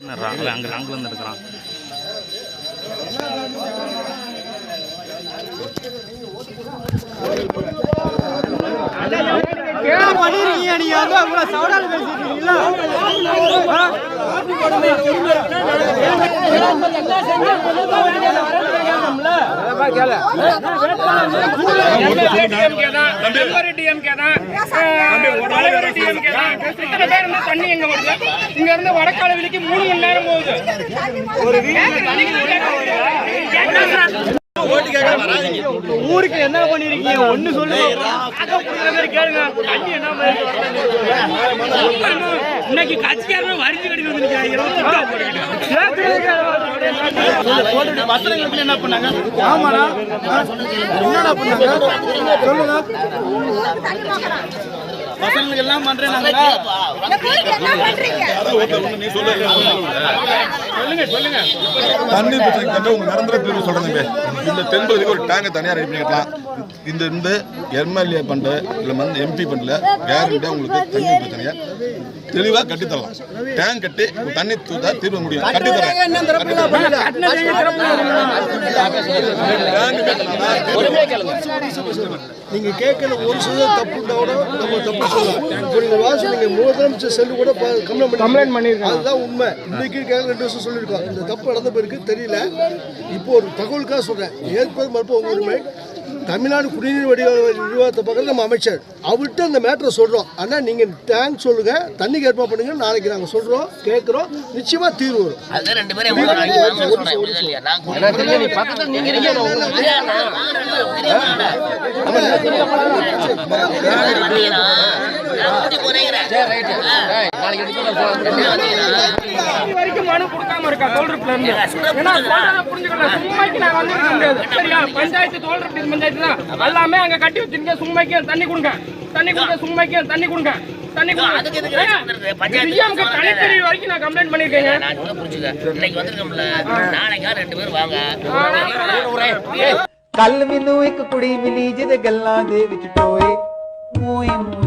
அங்கே இருந்து எடுக்கிறான் என்ன பண்ணிருக்கீங்க நீங்க வந்து அவ்வளோ சவுடால பேசிருக்கீங்களா இத்தனை பேர் இருந்தா தண்ணி எங்க வருது? இங்க இருந்து வடக்காலவிலிக்கு மூணு மணி நேரம் போகுது. ஒரு ஊருக்கு என்ன பண்ணிருக்கீங்க? ஒண்ணு சொல்லுங்க. கேளுங்க. தண்ணி என்ன இன்னைக்கு கட்சிக்காரங்க வரிஞ்சு கட்டி பசங்களுக்கு என்ன பண்ணாங்க? ஆமாண்ணா என்னடா பண்ணாங்க? சொல்லுங்க. பசங்களுக்கு எல்லாம் பண்றேன் தண்ணீர் பிரச்சனைக்கு தண்ணி உங்க நிரந்தர தீர்வு சொல்றேங்க. இந்த தென்பகுதிக்கு ஒரு டேங்கை தனியாக ரெடி பண்ணிக்கலாம் இந்த இந்த எம்எல்ஏ பண்ற இல்லை வந்து எம்பி பண்ணல கேரண்டியாக உங்களுக்கு தண்ணி பிரச்சனையை? தெளிவாக கட்டித்தரலாம் டேங்க் கட்டி ஒரு தண்ணி தூத்தா தீர்வு முடியும். கட்டித்தரேன் நீங்க கேட்கல ஒரு சில தப்பு கூட நம்ம தப்பு சொல்லலாம். இப்போ நீங்க வாசி நீங்க முதலமைச்சர் செல்லு கூட கம்ப்ளைண்ட் கம்ப்ளைண்ட் பண்ணிருக்கோம் அதுதான் உண்மை. இன்னைக்கு கேட்க ரெண்டு வருஷம் சொல்லியிருக்கோம். இந்த தப்பு நடந்த பிறகு தெரியல. இப்போ ஒரு தகவலுக்காக சொல்றேன். ஏற்பது மறுப்பு உங்க உரிமை தமிழ்நாடு குடிநீர் வடிகால் நிர்வாகத்தை பக்கத்தில் நம்ம அமைச்சர். அவர்கிட்ட அந்த மேட்டரை சொல்றோம். ஆனா நீங்க டேங்க் சொல்லுங்க. தண்ணிக்கு ஏற்பாடு பண்ணுங்க நாளைக்கு நாங்க சொல்றோம் கேட்குறோம் நிச்சயமா தீர்வு வரும். அது ரெண்டு பேரும்? நான் கூட்டி போறேங்கிறேன். ஆ. வரைக்கும் மனு கொடுக்காம இருக்கா தோல்றப்புல இருந்து ஏன்னா சொல்றத புரிஞ்சுக்கல சும்மைக்கு நான் வந்து முடியாது சரியா பஞ்சாயத்து தோல்றப்பு பஞ்சாயத்து தான் எல்லாமே அங்க கட்டி வச்சிருக்கேன் சும்மைக்கு தண்ணி கொடுங்க தண்ணி கொடுங்க சும்மைக்கு தண்ணி கொடுங்க தண்ணி அதுக்கு எதுக்கு வச்சு வந்துருது? பஞ்சாயத்து கொடுங்க தனித்தறி வரைக்கும் நான் கம்ப்ளைண்ட் பண்ணிருக்கேங்க நான் சொல்ல புரிஞ்சுக்க. இன்னைக்கு வந்திருக்கோம்ல, நாளைக்கா ரெண்டு பேரும் வாங்க ਕੱਲ ਮੈਨੂੰ ਇੱਕ ਕੁੜੀ ਮਿਲੀ ਜਿਹਦੇ ਗੱਲਾਂ ਦੇ ਵਿੱਚ ਟੋਏ ਮੋਏ ਮੋਏ ਮੋਏ ਮੋਏ